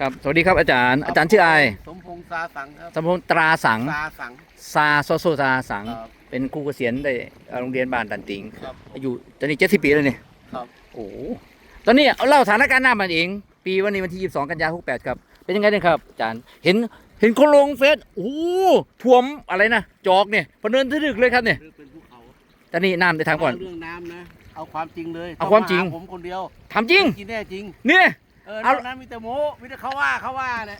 ครับสวัสดีครับอาจารย์ อาจารย์ชื่ออะไรสมพงษ์ซาสังครับสมพงษ์ตราสังซาสังซาโซโซซาสัง ครับ เป็นครูเกษียณได้เอ่อโรงเรียนบ้านตันติงครับ อายุตอนนี้เจ็ดสิบปีแล้วเนี่ยครับ โอ้โหตอนนี้เอาเล่าสถานการณ์หน้ามันเอง ปีวันนี้วันที่22กันยายน68ครับ เป็นยังไงเนี่ยครับอาจารย์ เห็นเห็นเขาลงเฟซโอ้โหท่วมอะไรนะจอกเนี่ยพะเนินทะลึกเลยครับเนี่ยเรื่องเป็นภูเขาตอนนี้น้ำได้ทางก่อน เรื่องน้ำนะ เอาความจริงเลยเอาความจริง ต้มหผมคนเดียวทำจริง กินแน่จริง เนี่ยเออเอานอกนั้นมีแต่โม้มีแต่เขาว่าเขาว่าเนี่ย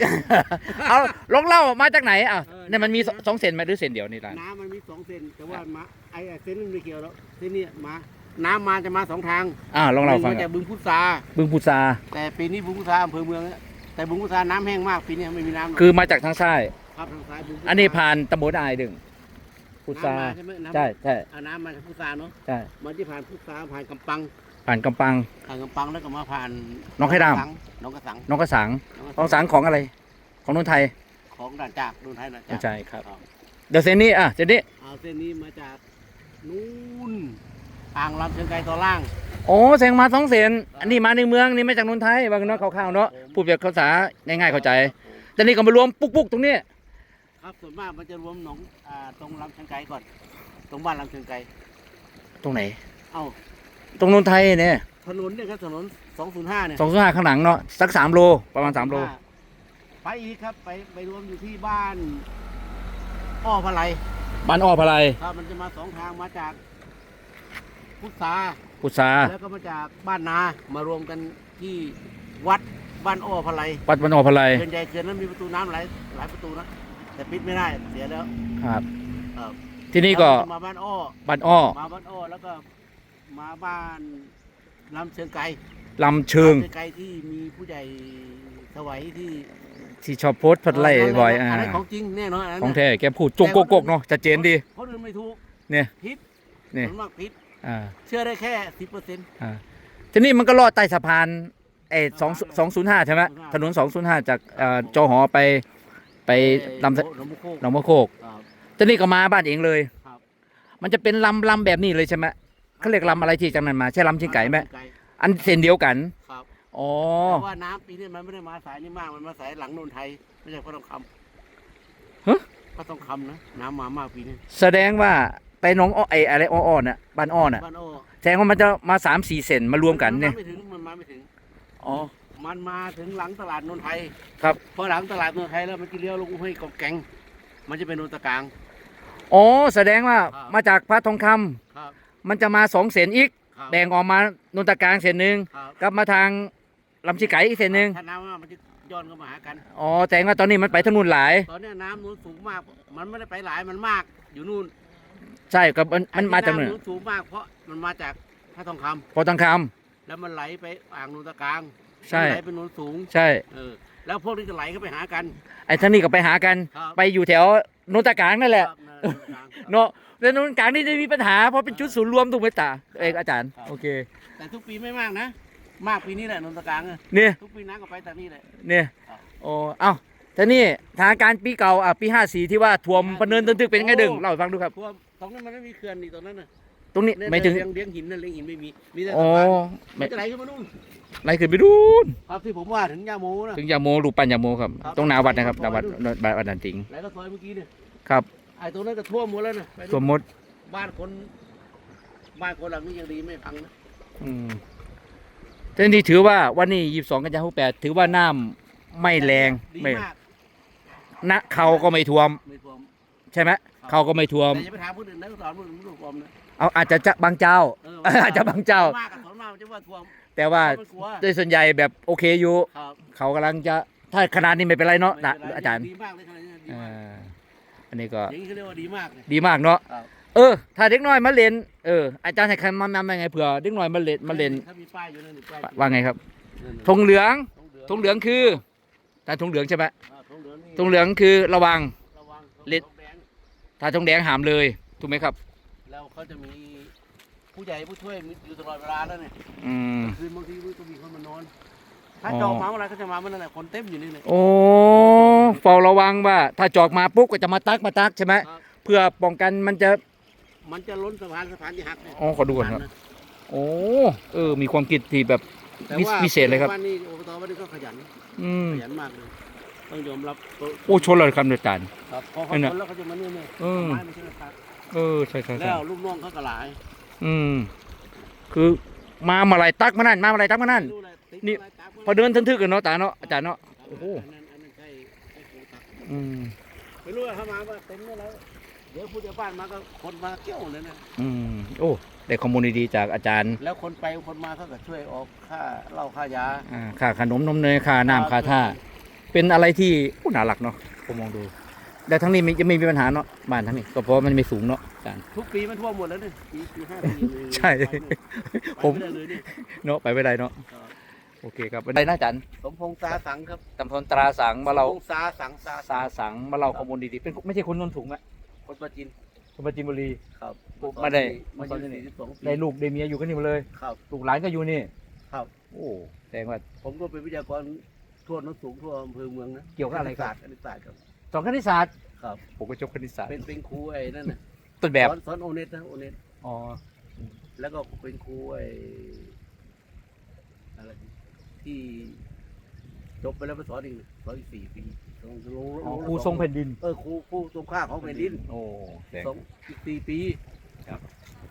เอาลองเล่ามาจากไหนอะเออ เนี่ยมันมีสสองเซนไหมหรือเซนเดียวนี่ร้านน้ำมันมีสองเซนแต่ว่ามาไอ้ไอ้เซนมันไม่เกี่ยวแล้วเซนนี่มาน้ำมาจะมาสองทางอ่าลองเล่าฟังหนึ่คมารัจาบกบึงพุทราบึงพุทราแต่ปีนี้บึงพุทราอำเภอเมืองเนี่ยแต่บึงพุทราน้ำแห้งมากปีนี้ไม่มีน้ำหรอกคือมาจากทางซ้ายครับทางซ้ายบึงพุทราอันนี้ผ่านตำบลอายดึงพุทราน้ำมาใช่ไหมน้ำใช่ใช่อ่าน้ำมาจากพุทราเนาะใช่มันที่ผ่านพุทราผ่านกำปัง ผ่านกำปัง ผ่านกำปังแล้วก็มาผ่านน้องไข่ดำสัน้องกระสังน้องกระสังน้ของสังของอะไร ของนนไทย ของด่านจากด่านไทยด่านไม่จากใช่ครับครับ เดี๋ยวเซนนี้อะเซนนี้เอาเส้นนี้มาจากนู่นอ่างลำเชียงไกรตอนล่าง โอ้แสงมาสองเซนอันนี้มาในเมืองนี่มาจากนนไทยบางเนาะคร่าวๆเนาะพูดแบบภาษาง่ายๆเข้าใจ แต่นี่ก็มารวมปุ๊กๆตรงนี้ครับส่วนมากมันจะรวมหนองอ่าตรงลำเชียงไกรก่อน ตรงบ้านลำเชียงไกรตรงไหน เอ้า ตรงนนไทยเนี่ยถนนเนี่ยครับถนน205เนี่ยสองห้าข้างหลังเนาะสักสามโลประมาณสามโลไปอีกครับไปไปรวมอยู่ที่บ้านอ้อพะไลบ้านอ้อพะไลครับมันจะมาสองทางมาจากพุทธาพุทราแล้วก็มาจากบ้านนามารวมกันที่วัดบ้านอ้อพะไลวัดบ้านอ้อพะไลเขื่อนใหญ่เขื่อนนั้นมีประตูน้ำหลายหลายประตูนะแต่ปิดไม่ได้เสียแล้วครับ ครับที่นี่ก็แล้วมาบ้านอ้อบ้านอ้อมาบ้านอ้อแล้วก็ มาบ้านลำเชิงไกรลำเชิงลำเชิงไกรที่มีผู้ใหญ่สวัยที่ที่ชอบโพสต์พัดไล่บ่อยอ่าอันนั้นของจริงแน่นอนนนั้นของแท้แกพูดจงโกกๆเนาะชัดเจนดีคนอื่นไม่ถูกเนี่ยพิษนี่ส่วนมากพิษอ่าเชื่อได้แค่สิบเปอร์เซ็นต์อ่าทีนี้มันก็ลอดใต้สะพานเอสองสองศูนย์ห้าใช่ไหม205ถนนสองศูนย์ห้าจากเอ่อจอหอไปไปลำหนองบุโคกหนองมะโคกครับทีนี้ก็มาบ้านเองเลยครับมันจะเป็นลำลำแบบนี้เลยใช่ไหม เขาเรียกลำอะไรที่จากนั้นมาใช่ลำเชียงไก่ไหมลำเชียงอันเส้นเดียวกันครับอ๋อแต่ว่าน้ำปีนี้มันไม่ได้มาสายนี้มากมันมาสายหลังโนนไทยไม่ใช่พระทองคำฮะพระทองคำนะน้ำมามากปีนี้แสดงว่าไปหน้องอ้อไออะไรอ้อๆน่ะบ้านอ้อน่ะบ้านอ้อแสดงว่ามันจะมาสามสี่เซนมารวมกันเนี่ยมัไม่ถึงมันมาไม่ถึงอ๋อมันมาถึงหลังตลาดนนทไทย ครับพอหลังตลาดนนทไทยแล้วมันจะเลี้ยวลงห้วยกองแกงมันจะเป็นนนตะกลางอ๋อแสดงว่าครับมาจากพระทองคำครับ มันจะมาสองเซนอีก ครับแบ่งออกมานนตะกลางเซนหนึ่งครับกลับมาทางลำชีไก่อีกเซนหนึ่งถ้าน้ำมามันจะย้อนเข้ามาหากัน อ๋อแสดงว่าตอนนี้มันไปทางนู้นหลาย ตอนเนี้ยน้ำนู้นสูงมาก มันไม่ได้ไปหลายมันมาก อยู่นู่นใช่กับมันมันไอ้ที่มาจากนู้นำนู้นสูงมากเพราะมันมาจากพระทองคำพอทองคแล้วมันไหลไปอ่างนนตะกลางใช่ มันไหลไปนนสูงำใช่ เออแล้วพวกนี้ก็ไหลเข้าไปหากันไอ้ท่านนี่ก็ไปหากัน ครับไปอยู่แถวนนตะกลางนั่นแหละ ครับ นนตะกลางครับเนาะแล้วนนตะกลางนี่จะมีปัญหาเพราะเป็นจุดศูนย์รวมถูกไหมตาเอกอาจารย์ครับโอเค แต่ทุกปีไม่มากนะ มากปีนี้แหละนนทกลางอะเนี่ยทุกปีน้ำก็ไปแต่นี่แหละเนี่ยครับโอ้เอ้าท่านี่สถานการณ์ปีเก่าอะปีห้าสี่ที่ว่าท่วมพะเนินตึกๆเป็นยังไงดึงเล่าให้ฟังดูครับพวกตรงนั้นมันไม่มีเขื่อนนี่ตรงนั้นน่ะตรงนี้เนี่ยไม่ถึงเลี้ยงเลี้ยงหินนั่นเลี้ยงหินไม่มีมีแต่อ๋อสะพานไม่มันจะไหลขึ้นมานู่นไล่ขึ้นไปดูนครับที่ผมว่าถึงยาโมนะถึงยาโมลูกปันยาโมครับครับตรงหนาวัดนะครับหครันาบวัดวัดวัดนันติงไหลก็ซอยเมื่อกี้เนี่ยครับ ไอ้ตรงนั้นก็ท่วมหมดแล้วนะไปดูสมมติ บ้านคน บ้านคนหลังนี้ยังดีไม่พังนะอืมแต่นี่ถือว่าวันนี้ยี่สิบสองกันยายนหกแปดถือว่าน้ำไม่แรงดีไม่มากณเขาก็ไม่ท่วม ไม่ท่วมใช่ไหมเขาก็ไม่ท่วม แต่อย่าไปถามคนอื่นนะสอนคนอื่นไม่ถูกท่วมนะเอาอาจจะจะบางเจ้า เอออาจจะบางเจ้า มากกับสอนมากมันจะว่าท่วมแต่ว่าเพระมันกลัวโดยส่วนใหญ่แบบโอเคอยู่ ครับเขากำลังจะถ้าขนาดนี้ไม่เป็นไรเนาะไม่นะเป็นไอาจารย์ดีมากเลยขนาดนี้ดีอ่มากา อันนี้ก็อย่างนี้เขาเรียกว่าดีมากเลยดีมากเนาะครับเออ ถ้าเด็กน้อยมาเล่นเอออาจารย์ให้ใครมานำยังไงเผื่อเด็กน้อยมาเล่นมาเล่นถ้ามีป้ายอยู่นั่นนี่ป้ายว่าไงครับธงเหลืองธงเหลืองคืองคือถ้าธงเหลืองใช่ไหมธงเหลืองนี่ธงเหลืองคือระวัง ระวังเล็ด ธงแดงถ้าธงแดงหามเลยถูกไหมครับ แล้วเขาจะมีผู้ใหญ่ผู้ช่วยอยู่ตลอดเวลาแล้วเนี่ยอืมคืนบางทีก็มีคนมานอน ถ้าจองมาเมื่อไหรก็จะมาเมื่อนั้นแหละคนเต็มอยู่นี่เลยโอ้ เฝ้าระวังว่า ถ้าจอกมาปุ๊บก็จะมาตักมาตักใช่ไหมครับ เพื่อป้องกันมันจะมันจะล้นสะพานสะพานที่หักเนี่ยอ๋อขอดูก่อนครับนะโอ้เออ มีความคิดที่แบบ แต่วิว่าวิเศษเลยครับ วันนี้อบตวันนี้ก็ขยันออืมขยันมากเลยต้องยอมรับโอ้ชนเลยครับอาจารย์ครับพอเขานั่นชน่ะนแล้วเขาจะมาเนี่ยเนี่ยเออ ไม้มันใช่ไหมครับเออใช่ใช่ใช่แล้วลูกน้องเขาก็หลายอืม คือมามาลายตักมานั่นมามาลายตักมานั่นไม่รู้เลยติดนี่ อะไรตามพอเดินทึกๆกันเนาะตาเนาะอาจารย์เนาะ โอ้โหอันนั้ อืมไม่รู้ว่าเขามาว่าเต็มเมื่อไหรเดี๋ยวผู้ใหญ่บ้านมาก็คนมาเที่ยวเลยนะ อืมโอ้ได้ข้อมูลดีๆจากอาจารย์แล้วคนไปคนมาเขาก็ช่วยออกค่าเหล้าค่ายาอ่าค่าขนมนมเนยค่าน้ำค่าท่า เป็นอะไรที่อู้น่ารักเนาะผมมองดูแต่ทั้งนี้มีจะไม่มีปัญหาเนาะบ้านทั้งนี้ก็เพราะมันไม่สูงเนาะอาจารย์ ทุกปีมันท่วมหมดแล้วเนี่ยปีปีห้าปีเลยใช่ไปเนี่ยผม ไปไได้เลยเนี่ย เนาะไปไม่ได้เนาะ ครับ โอเคครับไปได้นะอาจารย์สมพงษ์ตาสังครับตำพลตราสังมาเราสมพงษ์ตาสังตาซาสังมาเราข้อมูลดีๆเป็นไม่ใช่คนนนถุงอะคนประจินคนปราจีนบุรี ครับมาได้มามาสอนที่อยู่นี่สี่สิบสองปีได้ลูกได้เมียอยู่กันนี่หมดเลยครับ ลูกหลานก็อยู่นี่ ครับ โอ้แสดงว่า ผมก็เป็นวิทยากรทั่วโน้นสูงทั่วอำเภอเมืองนะเกี่ยวกับอะไรครับคณิตศาสตร์ครับ สอนคณิตศาสตร์ครับ ผมก็จบคณิตศาสตร์เป็นเป็นครูไอ้นั่นน่ะต้นแบบสอนสอนโอเน็ตนะโอเน็ตอ๋อแล้วก็เป็นครูไอ้อะไร ที่จบไปแล้วไปสอนอีกสอนอีกสี่ปีสอนลงอ๋อลงครูทรงแผ่นดิน เออครูครูทรงค่าของแผ่นดินโอ้แสดงสองอีกสี่ปี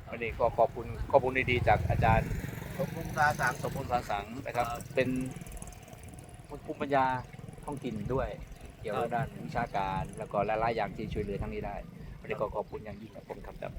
วันนี้ก็ขอบคุณข้อมูลดีๆจากอาจารย์สมพงษ์ตาสังสมพลสาสังนะครับครับ เป็นภูมิปัญญาท้องถิ่นด้วย เกี่ยวกับด้านวิชาการ แล้วก็หลายๆอย่างที่ช่วยเหลือทั้งนี้ได้วันนี้ก็ขอบคุณอย่างยิ่งครับผมครับ